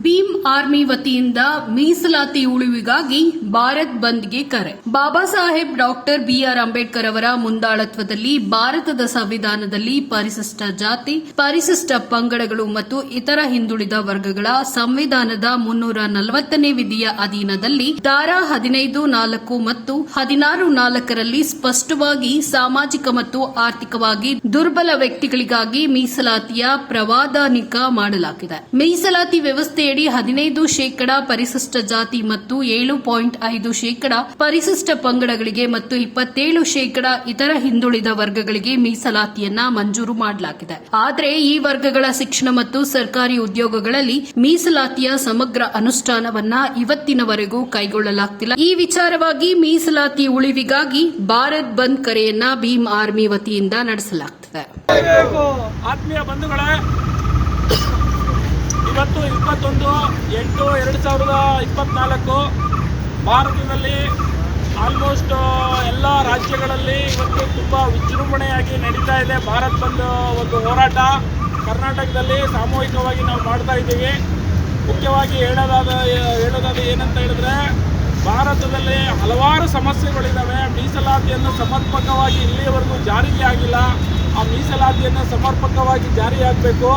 Bhim army ವತಿಯಿಂದ ಮೀಸಲಾತಿ ಉಳಿವಿಗಾಗಿ ಭಾರತ್ ಬಂದ್ಗೆ ಕರೆ. Baba Saheb doctor B R Ambedkar ಅವರ ಮುಂದಾಳತ್ವದಲ್ಲಿ ಭಾರತದ ಸಂವಿಧಾನದಲ್ಲಿ ಪರಿಶಿಷ್ಟ ಜಾತಿ, ಪರಿಶಿಷ್ಟ ಪಂಗಡಗಳು ಮತ್ತು ಇತರ ಹಿಂದುಳಿದ ವರ್ಗಗಳ ಸಂವಿಧಾನದ ಮುನ್ನೂರ ನಲವತ್ತನೇ ವಿಧಿಯ ಅಧೀನದಲ್ಲಿ ಧಾರಾ ಹದಿನೈದು ನಾಲ್ಕು ಮತ್ತು ಹದಿನಾರು ನಾಲ್ಕರಲ್ಲಿ ಸ್ಪಷ್ಟವಾಗಿ ಸಾಮಾಜಿಕ ಮತ್ತು ಆರ್ಥಿಕವಾಗಿ ದುರ್ಬಲ ವ್ಯಕ್ತಿಗಳಿಗಾಗಿ ಮೀಸಲಾತಿಯ ಪ್ರವಾದಾನಿಕ ಮಾಡಲಾಗಿದೆ. ಮೀಸಲಾತಿ ವ್ಯವಸ್ಥೆಯಡಿ ಹದಿನೈದು ಶೇಕಡ ಪರಿಶಿಷ್ಟ ಜಾತಿ ಮತ್ತು ಏಳು ಪಾಯಿಂಟ್ ಐದು ಶೇಕಡ ಪರಿಶಿಷ್ಟ ಪಂಗಡಗಳಿಗೆ ಮತ್ತು ಇಪ್ಪತ್ತೇಳು ಶೇಕಡ ಇತರ ಹಿಂದುಳಿದ ವರ್ಗಗಳಿಗೆ ಮೀಸಲಾತಿಯನ್ನ ಮಂಜೂರು ಮಾಡಲಾಗಿದೆ. ಆದರೆ ಈ ವರ್ಗಗಳ ಶಿಕ್ಷಣ ಮತ್ತು ಸರ್ಕಾರಿ ಉದ್ಯೋಗಗಳಲ್ಲಿ ಮೀಸಲಾತಿಯ ಸಮಗ್ರ ಅನುಷ್ಠಾನವನ್ನ ಇವತ್ತಿನವರೆಗೂ ಕೈಗೊಳ್ಳಲಾಗ್ತಿಲ್ಲ. ಈ ವಿಚಾರವಾಗಿ ಮೀಸಲಾತಿ ಉಳಿವಿಗಾಗಿ ಭಾರತ್ ಬಂದ್ ಕರೆಯನ್ನ ಭೀಮ್ ಆರ್ಮಿ ವತಿಯಿಂದ ನಡೆಸಲಾಗ್ತಿದೆ. ಆತ್ಮೀಯ ಬಂಧುಗಳೇ ಇವತ್ತು ಇಪ್ಪತ್ತೊಂದು, ಎಂಟು, ಎರಡು ಸಾವಿರದ ಇಪ್ಪತ್ತ್ನಾಲ್ಕು ಭಾರತದಲ್ಲಿ ಆಲ್ಮೋಸ್ಟ್ ಎಲ್ಲ ರಾಜ್ಯಗಳಲ್ಲಿ ಇವತ್ತು ತುಂಬ ವಿಜೃಂಭಣೆಯಾಗಿ ನಡೀತಾ ಇದೆ. ಭಾರತ್ ಬಂದ್ ಒಂದು ಹೋರಾಟ. ಕರ್ನಾಟಕದಲ್ಲಿ ಸಾಮೂಹಿಕವಾಗಿ ನಾವು ಮಾಡ್ತಾ ಇದ್ದೀವಿ. ಮುಖ್ಯವಾಗಿ ಹೇಳೋದಾದ ಹೇಳೋದಾದ ಏನಂತ ಹೇಳಿದ್ರೆ, ಭಾರತದಲ್ಲಿ ಹಲವಾರು ಸಮಸ್ಯೆಗಳಿದ್ದಾವೆ ಮೀಸಲಾತಿಯನ್ನು ಸಮರ್ಪಕವಾಗಿ ಇಲ್ಲಿಯವರೆಗೂ ಜಾರಿಗೆ ಆಗಿಲ್ಲ. ಆ ಮೀಸಲಾತಿಯನ್ನು ಸಮರ್ಪಕವಾಗಿ ಜಾರಿಯಾಗಬೇಕು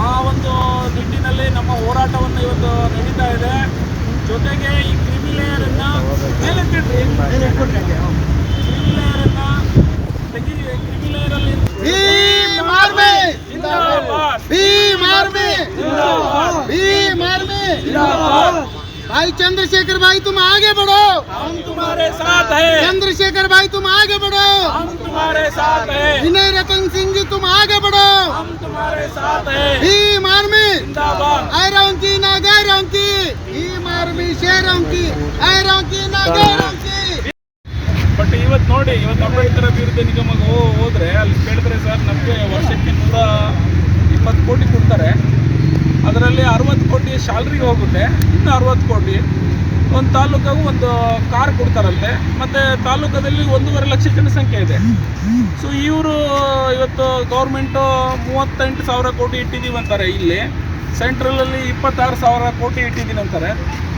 ಆ ಒಂದು ನಿಟ್ಟಿನಲ್ಲಿ ನಮ್ಮ ಹೋರಾಟವನ್ನು ಇವತ್ತು ನಡೀತಾ ಇದೆ. ಜೊತೆಗೆ ಈ ಕ್ರಿಮಿಲೇಯರನ್ನು ಕ್ರಿಮಿಲೇಯರನ್ನು ತೆಗಿ ಕ್ರಿಮಿಲೇಯರಲ್ಲಿ ಭೀಮ್ ಆರ್ಮಿ! ಜಿಂದಾಬಾದ್. भाई चंद्रशेखर भाई तुम आगे बढ़ो हम तुम्हारे साथ हैं चंद्रशेखर भाई तुम आगे बढ़ो हम तुम्हारे साथ हैं विनय रतन सिंह जी तुम आगे बढ़ो हम तुम्हारे साथ हैं भीम आर्मी जिंदाबाद ऐरों की ना गैरों की भीम आर्मी शेरों की ऐरों की ना गैरों की ಬಟ್ ಇವತ್ತು ನೋಡಿ ಇವತ್ತು ಅಂಬೇಡ್ಕರ್ ಅಭಿವೃದ್ಧಿ ನಿಗಮಕ್ಕೆ ಹೋ- ಹೋದ್ರೆ ಅಲ್ಲಿ ಕೇಳಿದ್ರೆ ಸರ್ ನಮಗೆ ಕೋಟಿ ಹೋಗುತ್ತೆ, ಇನ್ನು ಅರವತ್ತು ಕೋಟಿ. ಒಂದು ತಾಲೂಕಾಗೂ ಒಂದು ಕಾರ್ ಕೊಡ್ತಾರಂತೆ. ಮತ್ತು ತಾಲೂಕದಲ್ಲಿ ಒಂದೂವರೆ ಲಕ್ಷ ಜನಸಂಖ್ಯೆ ಇದೆ. ಸೊ ಇವರು, ಇವತ್ತು ಗೌರ್ಮೆಂಟು ಮೂವತ್ತೆಂಟು ಸಾವಿರ ಕೋಟಿ ಇಟ್ಟಿದ್ದೀವಿ ಅಂತಾರೆ ಇಲ್ಲಿ. ಸೆಂಟ್ರಲಲ್ಲಿ ಇಪ್ಪತ್ತಾರು ಸಾವಿರ ಕೋಟಿ ಇಟ್ಟಿದ್ದೀನಿ ಅಂತಾರೆ.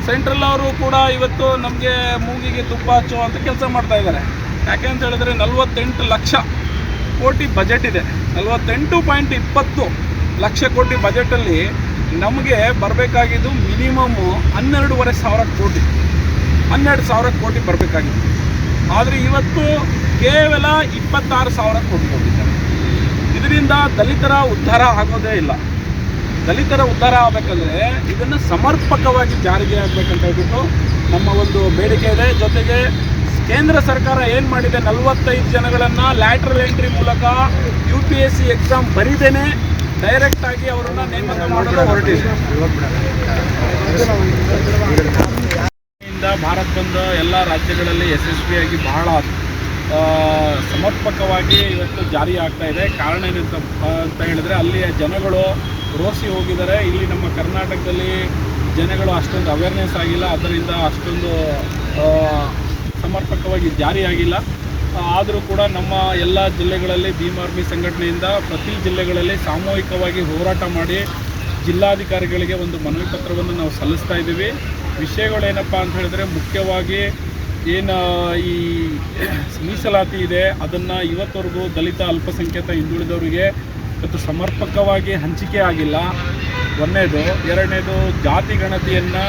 ಸೆಂಟ್ರಲ್ ಅವರು ಕೂಡ ಇವತ್ತು ನಮಗೆ ಮೂಗಿಗೆ ತುಪ್ಪ ಹಚ್ಚು ಅಂತ ಕೆಲಸ ಮಾಡ್ತಾ ಇದ್ದಾರೆ. ಯಾಕೆ ಅಂತ ಹೇಳಿದ್ರೆ ನಲವತ್ತೆಂಟು ಲಕ್ಷ ಕೋಟಿ ಬಜೆಟ್ ಇದೆ. ನಲವತ್ತೆಂಟು ಪಾಯಿಂಟ್ ಇಪ್ಪತ್ತು ಲಕ್ಷ ಕೋಟಿ ಬಜೆಟಲ್ಲಿ ನಮಗೆ ಬರಬೇಕಾಗಿದ್ದು ಮಿನಿಮಮ್ಮು ಹನ್ನೆರಡೂವರೆ ಸಾವಿರ ಕೋಟಿ. ಹನ್ನೆರಡು ಸಾವಿರ ಕೋಟಿ ಬರಬೇಕಾಗಿತ್ತು. ಆದರೆ ಇವತ್ತು ಕೇವಲ ಇಪ್ಪತ್ತಾರು ಸಾವಿರ ಕೋಟಿ ಕೊಟ್ಟಿದ್ದಾರೆ ಇದರಿಂದ ದಲಿತರ ಉದ್ಧಾರ ಆಗೋದೇ ಇಲ್ಲ. ದಲಿತರ ಉದ್ಧಾರ ಆಗಬೇಕಂದ್ರೆ ಇದನ್ನು ಸಮರ್ಪಕವಾಗಿ ಜಾರಿಗೆ ಆಗಬೇಕಂತ ಹೇಳ್ಬಿಟ್ಟು ನಮ್ಮ ಒಂದು ಬೇಡಿಕೆ ಇದೆ. ಜೊತೆಗೆ ಕೇಂದ್ರ ಸರ್ಕಾರ ಏನು ಮಾಡಿದೆ? ನಲವತ್ತೈದು ಜನಗಳನ್ನು ಲ್ಯಾಟ್ರಲ್ ಎಂಟ್ರಿ ಮೂಲಕ U P S C exam ಬರೀದೇನೆ ಡೈರೆಕ್ಟಾಗಿ ಅವರನ್ನು ನೇಮಕ ಮಾಡಲು ಹೊರಟಿದೆ. ಭಾರತ್ ಬಂದ್ ಎಲ್ಲ ರಾಜ್ಯಗಳಲ್ಲಿ ಯಶಸ್ವಿಯಾಗಿ ಬಹಳ ಸಮರ್ಪಕವಾಗಿ ಇವತ್ತು ಜಾರಿ ಆಗ್ತಾ ಇದೆ. ಕಾರಣ ಏನಂತ ಅಂತ ಹೇಳಿದ್ರೆ ಅಲ್ಲಿಯ ಜನಗಳು ರೋಸಿ ಹೋಗಿದ್ದಾರೆ. ಇಲ್ಲಿ ನಮ್ಮ ಕರ್ನಾಟಕದಲ್ಲಿ ಜನಗಳು ಅಷ್ಟೊಂದು ಅವೇರ್ನೆಸ್ ಆಗಿಲ್ಲ. ಅದರಿಂದ ಅಷ್ಟೊಂದು ಸಮರ್ಪಕವಾಗಿ ಜಾರಿಯಾಗಿಲ್ಲ ಆದರೂ ಕೂಡ ನಮ್ಮ ಎಲ್ಲ ಜಿಲ್ಲೆಗಳಲ್ಲಿ ಭೀಮ್ ಆರ್ಮಿ ಸಂಘಟನೆಯಿಂದ ಪ್ರತಿ ಜಿಲ್ಲೆಗಳಲ್ಲಿ ಸಾಮೂಹಿಕವಾಗಿ ಹೋರಾಟ ಮಾಡಿ ಜಿಲ್ಲಾಧಿಕಾರಿಗಳಿಗೆ ಒಂದು ಮನವಿ ಪತ್ರವನ್ನು ನಾವು ಸಲ್ಲಿಸ್ತಾ ಇದ್ದೀವಿ. ವಿಷಯಗಳೇನಪ್ಪ ಅಂತ ಹೇಳಿದ್ರೆ ಮುಖ್ಯವಾಗಿ ಏನು ಈ ಮೀಸಲಾತಿ ಇದೆ, ಅದನ್ನು ಇವತ್ತವರೆಗೂ ದಲಿತ ಅಲ್ಪಸಂಖ್ಯಾತ ಹಿಂದುಳಿದವರಿಗೆ ಇವತ್ತು ಸಮರ್ಪಕವಾಗಿ ಹಂಚಿಕೆ ಆಗಿಲ್ಲ. ಒಂದನೇದು ಎರಡನೇದು, ಜಾತಿ ಗಣತಿಯನ್ನು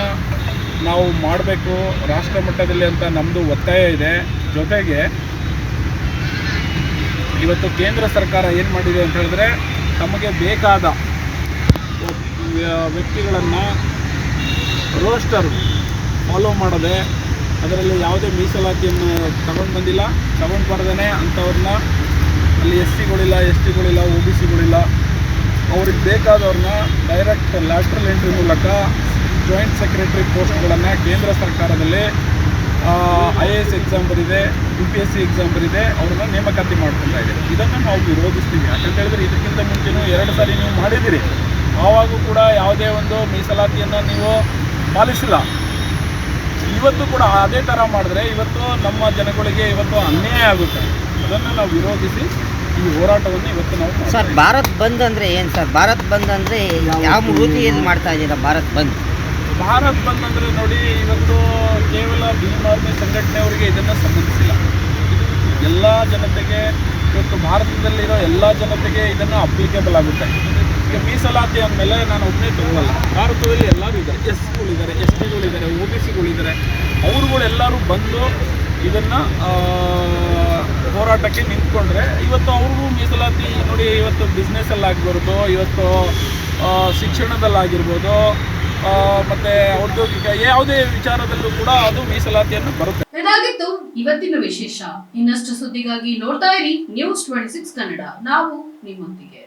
ನಾವು ಮಾಡಬೇಕು ರಾಷ್ಟ್ರ ಮಟ್ಟದಲ್ಲಿ ಅಂತ ನಮ್ಮದು ಒತ್ತಾಯ ಇದೆ. ಜೊತೆಗೆ ಇವತ್ತು ಕೇಂದ್ರ ಸರ್ಕಾರ ಏನು ಮಾಡಿದೆ ಅಂತ ಹೇಳಿದ್ರೆ ತಮಗೆ ಬೇಕಾದ ವ್ಯಕ್ತಿಗಳನ್ನು ರೋಸ್ಟರ್ ಫಾಲೋ ಮಾಡದೆ ಅದರಲ್ಲಿ ಯಾವುದೇ ಮೀಸಲಾತಿಯನ್ನು ತಗೊಂಡು ಬಂದಿಲ್ಲ, ತಗೊಂಡು ಬರ್ದೇ ಅಂಥವ್ರನ್ನ ಅಲ್ಲಿ ಎಸ್ ಸಿಗಳಿಲ್ಲ ಎಸ್ ಟಿಗಳಿಲ್ಲ ಒ ಬಿ ಸಿಗಳಿಲ್ಲ ಅವ್ರಿಗೆ ಬೇಕಾದವ್ರನ್ನ ಡೈರೆಕ್ಟ್ ಲ್ಯಾಟ್ರಲ್ ಎಂಟ್ರಿ ಮೂಲಕ ಜಾಯಿಂಟ್ ಸೆಕ್ರೆಟರಿ ಪೋಸ್ಟ್ಗಳನ್ನು ಕೇಂದ್ರ ಸರ್ಕಾರದಲ್ಲಿ I A S exam ಬರಿದೆ U P S C exam ಬರಿದೆ ಅವ್ರನ್ನ ನೇಮಕಾತಿ ಮಾಡ್ಕೊಳ್ತಾ ಇದೆ ಇದನ್ನು ನಾವು ವಿರೋಧಿಸ್ತೀವಿ. ಯಾಕಂತ ಹೇಳಿದ್ರೆ ಇದಕ್ಕಿಂತ ಮುಂಚೆನೂ ಎರಡು ಸಾರಿ ನೀವು ಮಾಡಿದ್ದೀರಿ. ಆವಾಗೂ ಕೂಡ ಯಾವುದೇ ಒಂದು ಮೀಸಲಾತಿಯನ್ನು ನೀವು ಪಾಲಿಸಿಲ್ಲ. ಇವತ್ತು ಕೂಡ ಅದೇ ಥರ ಮಾಡಿದ್ರೆ ಇವತ್ತು ನಮ್ಮ ಜನಗಳಿಗೆ ಇವತ್ತು ಅನ್ಯಾಯ ಆಗುತ್ತೆ. ಅದನ್ನು ನಾವು ವಿರೋಧಿಸಿ ಈ ಹೋರಾಟವನ್ನು ಇವತ್ತು ನಾವು ಸರ್ ಭಾರತ್ ಬಂದ್ ಅಂದರೆ ಏನು ಸರ್? ಭಾರತ್ ಬಂದ್ ಅಂದರೆ ಯಾವ ರೀತಿಯಲ್ಲಿ ಮಾಡ್ತಾ ಇದ್ದೀರಾ? ಭಾರತ್ ಬಂದ್? ಭಾರತ್ ಬಂದ್ ನೋಡಿ, ಇವತ್ತು ಕೇವಲ ಭೀಮಾರ್ಮಿ ಸಂಘಟನೆಯವರಿಗೆ ಇದನ್ನು ಸಂಬಂಧಿಸಿಲ್ಲ. ಎಲ್ಲ ಜನತೆಗೆ ಇವತ್ತು ಭಾರತದಲ್ಲಿರೋ ಎಲ್ಲ ಜನತೆಗೆ ಇದನ್ನು ಅಪ್ಲಿಕೇಬಲ್ ಆಗುತ್ತೆ. ಈಗ ಮೀಸಲಾತಿ ಅಂದಮೇಲೆ ನಾನು ಒಬ್ಬನೇ ತಗೊಳ್ಳಲ್ಲ ಭಾರತದಲ್ಲಿ ಎಲ್ಲರೂ ಇದ್ದಾರೆ. ಎಸ್ ಗಳಿದ್ದಾರೆ ಎಸ್ ಟಿಗಳಿದ್ದಾರೆ ಒ ಬಿ ಸಿಗಳಿದ್ದಾರೆ ಅವ್ರುಗಳೆಲ್ಲರೂ ಬಂದು ಇದನ್ನು ಹೋರಾಟಕ್ಕೆ ನಿಂತ್ಕೊಂಡ್ರೆ ಇವತ್ತು ಅವ್ರಿಗೂ ಮೀಸಲಾತಿ ನೋಡಿ, ಇವತ್ತು ಬಿಸ್ನೆಸ್ಸಲ್ಲಿ ಆಗ್ಬಾರ್ದು ಇವತ್ತು ಶಿಕ್ಷಣದಲ್ಲಾಗಿರ್ಬೋದು ಮತ್ತೆ ಔದ್ಯೋಗಿಕ ಯಾವುದೇ ವಿಚಾರದಲ್ಲೂ ಕೂಡ ಅದು ಮೀಸಲಾತಿಯನ್ನು ಬರುತ್ತೆ. ಇದಾಗಿತ್ತು ಇವತ್ತಿನ ವಿಶೇಷ. ಇನ್ನಷ್ಟು ಸುದ್ದಿಗಾಗಿ ನೋಡ್ತಾ ಇರಿ ನ್ಯೂಸ್ ಟ್ವೆಂಟಿ ಸಿಕ್ಸ್ ಕನ್ನಡ ನಾವು ನಿಮ್ಮೊಂದಿಗೆ.